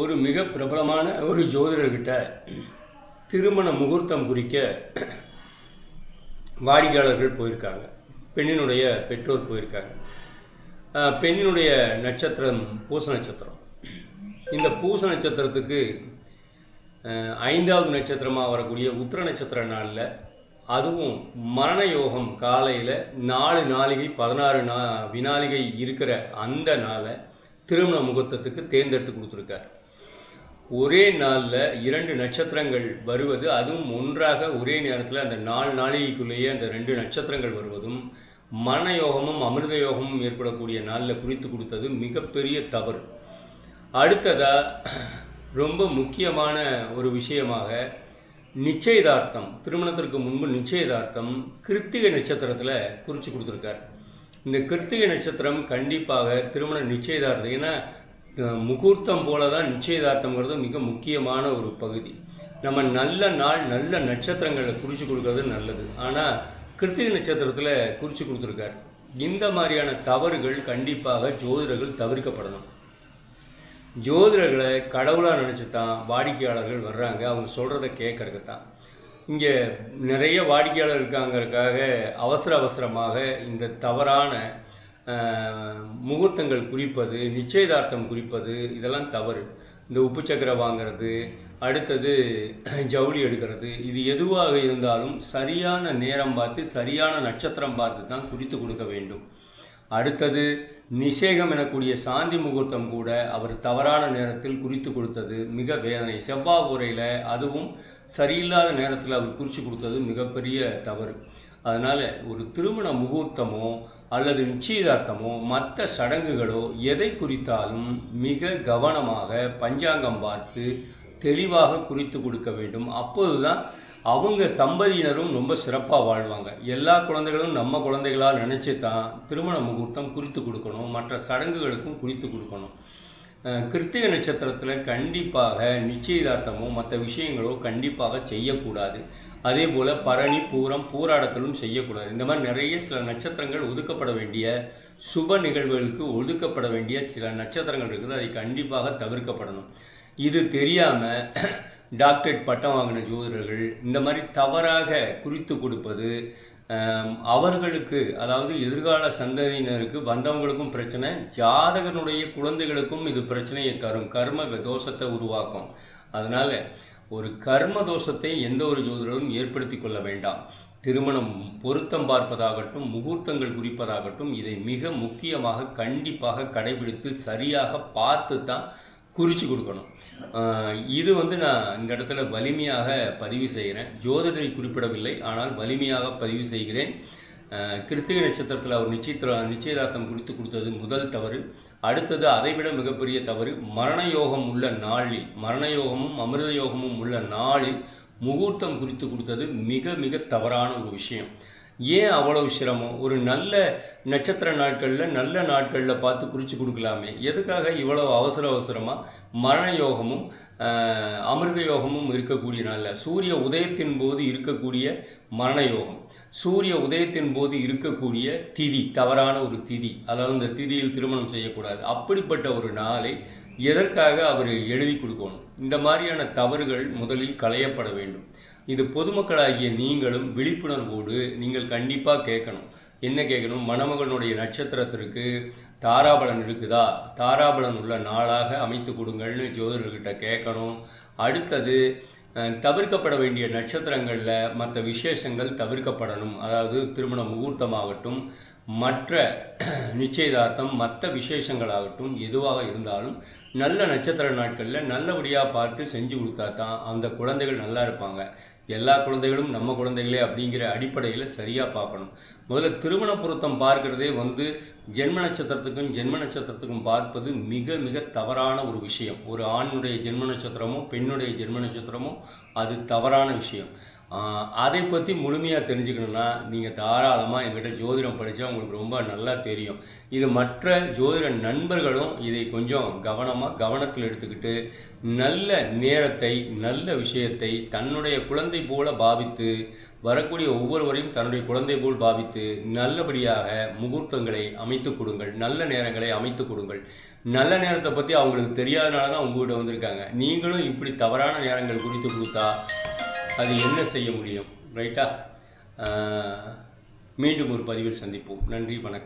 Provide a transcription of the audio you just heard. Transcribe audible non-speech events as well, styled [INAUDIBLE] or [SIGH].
ஒரு மிக பிரபலமான ஒரு ஜோதிடர்கிட்ட திருமண முகூர்த்தம் குறிக்க வாடிக்கையாளர்கள் போயிருக்காங்க. பெண்ணினுடைய பெற்றோர் போயிருக்காங்க. பெண்ணினுடைய நட்சத்திரம் பூச நட்சத்திரம். இந்த பூச நட்சத்திரத்துக்கு ஐந்தாவது நட்சத்திரமாக வரக்கூடிய உத்திர நட்சத்திர நாளில் அதுவும் மரண யோகம் காலையில் நாலு நாளிகை பதினாறு நா வினாளிகை இருக்கிற அந்த நாளை திருமண முகூர்த்தத்துக்கு தேர்ந்தெடுத்து கொடுத்துருக்கார். ஒரே நாளில் இரண்டு நட்சத்திரங்கள் வருவது அதுவும் ஒன்றாக ஒரே நேரத்தில் அந்த நாலு நாளைக்குள்ளேயே அந்த ரெண்டு நட்சத்திரங்கள் வருவதும் மன யோகமும் அமிர்த யோகமும் ஏற்படக்கூடிய நாளில் குறித்து கொடுத்தது மிகப்பெரிய தவறு. அடுத்ததாக ரொம்ப முக்கியமான ஒரு விஷயமாக நிச்சயதார்த்தம் திருமணத்திற்கு முன்பு நிச்சயதார்த்தம் கிருத்திகை நட்சத்திரத்தில் குறித்து கொடுத்துருக்கார். இந்த கிருத்திகை நட்சத்திரம் கண்டிப்பாக திருமண நிச்சயதார்த்தம் ஏன்னா முகூர்த்தம் போல தான் நிச்சயதார்த்தங்கிறது மிக முக்கியமான ஒரு பகுதி. நம்ம நல்ல நாள் நல்ல நட்சத்திரங்களை குறித்து கொடுக்கறது நல்லது. ஆனால் கிருத்திகை நட்சத்திரத்தில் குறித்து கொடுத்துருக்கார். இந்த மாதிரியான தவறுகள் கண்டிப்பாக ஜோதிடர்கள் தவிர்க்கப்படணும். ஜோதிடர்களை கடவுளாக நினச்சி தான் வாடிக்கையாளர்கள் வர்றாங்க. அவங்க சொல்கிறத கேட்கறதுக்கு தான் இங்கே நிறைய வாடிக்கையாளர் இருக்காங்கிறதுக்காக அவசர அவசரமாக இந்த தவறான முகூர்த்தங்கள் குறிப்பது நிச்சயதார்த்தம் குறிப்பது இதெல்லாம் தவறு. இந்த உப்பு சக்கரை வாங்கிறது அடுத்தது [CLEARS THROAT] ஜவுளி எடுக்கிறது இது எதுவாக இருந்தாலும் சரியான நேரம் பார்த்து சரியான நட்சத்திரம் பார்த்து தான் குறித்து கொடுக்க வேண்டும். அடுத்தது நிஷேகம் எனக்கூடிய சாந்தி முகூர்த்தம் கூட அவர் தவறான நேரத்தில் குறித்து கொடுத்தது மிக வேதனை. செவ்வாய் உரையில் அதுவும் சரியில்லாத நேரத்தில் அவர் குறித்து கொடுத்தது மிகப்பெரிய தவறு. அதனால் ஒரு திருமண முகூர்த்தமோ அல்லது நிச்சயதார்த்தமோ மற்ற சடங்குகளோ எதை குறித்தாலும் மிக கவனமாக பஞ்சாங்கம் பார்த்து தெளிவாக குறித்து கொடுக்க வேண்டும். அப்போது தான் அவங்க தம்பதியினரும் ரொம்ப சிறப்பாக வாழ்வாங்க. எல்லா குழந்தைகளும் நம்ம குழந்தைகளாக நினச்சி தான் திருமண முகூர்த்தம் குறித்து கொடுக்கணும். மற்ற சடங்குகளுக்கும் குறித்து கொடுக்கணும். கிருத்திக நட்சத்திரத்தில் கண்டிப்பாக நிச்சயதார்த்தமோ மற்ற விஷயங்களோ கண்டிப்பாக செய்யக்கூடாது. அதே போல் பரணி பூரம் பூராடத்திலும் செய்யக்கூடாது. இந்த மாதிரி நிறைய சில நட்சத்திரங்கள் ஒதுக்கப்பட வேண்டிய சுப நிகழ்வுகளுக்கு ஒதுக்கப்பட வேண்டிய சில நட்சத்திரங்கள் இருக்குது. அதை கண்டிப்பாக தவிர்க்கப்படணும். இது தெரியாமல் [CLEARS THROAT] டாக்டரேட் பட்டம் வாங்கின ஜோதிடர்கள் இந்த மாதிரி தவறாக குறித்து கொடுப்பது அவர்களுக்கு அதாவது எதிர்கால சந்ததியினருக்கு வந்தவங்களுக்கும் பிரச்சனை ஜாதகனுடைய குழந்தைகளுக்கும் இது பிரச்சனையை தரும். கர்ம தோஷத்தை உருவாக்கும். அதனால் ஒரு கர்ம தோஷத்தை எந்த ஒரு ஜோதிடரும் ஏற்படுத்தி கொள்ள வேண்டாம். திருமணம் பொருத்தம் பார்ப்பதாகட்டும் முகூர்த்தங்கள் குறிப்பதாகட்டும் இதை மிக முக்கியமாக கண்டிப்பாக கடைபிடித்து சரியாக பார்த்து தான் குறித்து கொடுக்கணும். இது வந்து நான் இந்த இடத்துல வலிமையாக பதிவு செய்கிறேன். ஜோதிடரை குறிப்பிடவில்லை ஆனால் வலிமையாக பதிவு செய்கிறேன். கிருத்திகை நட்சத்திரத்தில் அவர் நிச்சயத்திர நிச்சயதார்த்தம் குறித்து கொடுத்தது முதல் தவறு. அடுத்தது அதைவிட மிகப்பெரிய தவறு மரண யோகம் உள்ள நாளில் மரண யோகமும் அமிர்த யோகமும் உள்ள நாளில் முகூர்த்தம் குறித்து கொடுத்தது மிக மிக தவறான ஒரு விஷயம். ஏன் அவ்வளவு சிரமம்? ஒரு நல்ல நட்சத்திர நாட்களில் நல்ல நாட்களில் பார்த்து குறித்து கொடுக்கலாமே. எதுக்காக இவ்வளவு அவசர அவசரமாக மரண யோகமும் அமிர்த யோகமும் இருக்கக்கூடிய நாளில்? சூரிய உதயத்தின் போது இருக்கக்கூடிய மரண யோகம். சூரிய உதயத்தின் போது இருக்கக்கூடிய திதி தவறான ஒரு திதி. அதாவது இந்த திதியில் திருமணம் செய்யக்கூடாது. அப்படிப்பட்ட ஒரு நாளை எதற்காக அவர் எழுதி கொடுக்கணும்? இந்த மாதிரியான தவறுகள் முதலில் களையப்பட வேண்டும். இது பொதுமக்களாகிய நீங்களும் விழிப்புணர்வோடு நீங்கள் கண்டிப்பாக கேட்கணும். என்ன கேட்கணும்? மணமகனுடைய நட்சத்திரத்திற்கு தாராபலன் இருக்குதா? தாராபலன் உள்ள நாளாக அமைத்து கொடுங்கள்னு ஜோதிடர்கிட்ட கேட்கணும். அடுத்தது தவிர்க்கப்பட வேண்டிய நட்சத்திரங்களில் மற்ற விசேஷங்கள் தவிர்க்கப்படணும். அதாவது திருமண முகூர்த்தமாகட்டும் மற்ற நிச்சயதார்த்தம் மற்ற விசேஷங்களாகட்டும் எதுவாக இருந்தாலும் நல்ல நட்சத்திர நாட்களில் நல்லபடியாக பார்த்து செஞ்சு கொடுத்தா தான் அந்த குழந்தைகள் நல்லா இருப்பாங்க. எல்லா குழந்தைகளும் நம்ம குழந்தைகளே அப்படிங்கிற அடிப்படையில் சரியாக பார்க்கணும். முதல்ல திருமண பொருத்தம் பார்க்கிறதே வந்து ஜென்ம நட்சத்திரத்துக்கும் ஜென்ம நட்சத்திரத்துக்கும் பார்ப்பது மிக மிக தவறான ஒரு விஷயம். ஒரு ஆணுடைய ஜென்ம நட்சத்திரமோ பெண்ணுடைய ஜென்ம நட்சத்திரமோ அது தவறான விஷயம். அதை பற்றி முழுமையாக தெரிஞ்சுக்கணுன்னா நீங்கள் தாராளமாக எங்கிட்ட ஜோதிடம் படித்தா உங்களுக்கு ரொம்ப நல்லா தெரியும். இது மற்ற ஜோதிட நண்பர்களும் இதை கொஞ்சம் கவனமாக கவனத்தில் எடுத்துக்கிட்டு நல்ல நேரத்தை நல்ல விஷயத்தை தன்னுடைய குழந்தை போல பாவித்து வரக்கூடிய ஒவ்வொருவரையும் தன்னுடைய குழந்தை போல் பாவித்து நல்லபடியாக முகூர்த்தங்களை அமைத்து கொடுங்கள். நல்ல நேரங்களை அமைத்து கொடுங்கள். நல்ல நேரத்தை பற்றி அவங்களுக்கு தெரியாதனால தான் உங்கள்கிட்ட வந்திருக்காங்க. நீங்களும் இப்படி தவறான நேரங்கள் குறித்து கொடுத்தா அது என்ன செய்ய முடியும்? ரைட்டா மீண்டும் ஒரு பதிவில் சந்திப்போம். நன்றி வணக்கம்.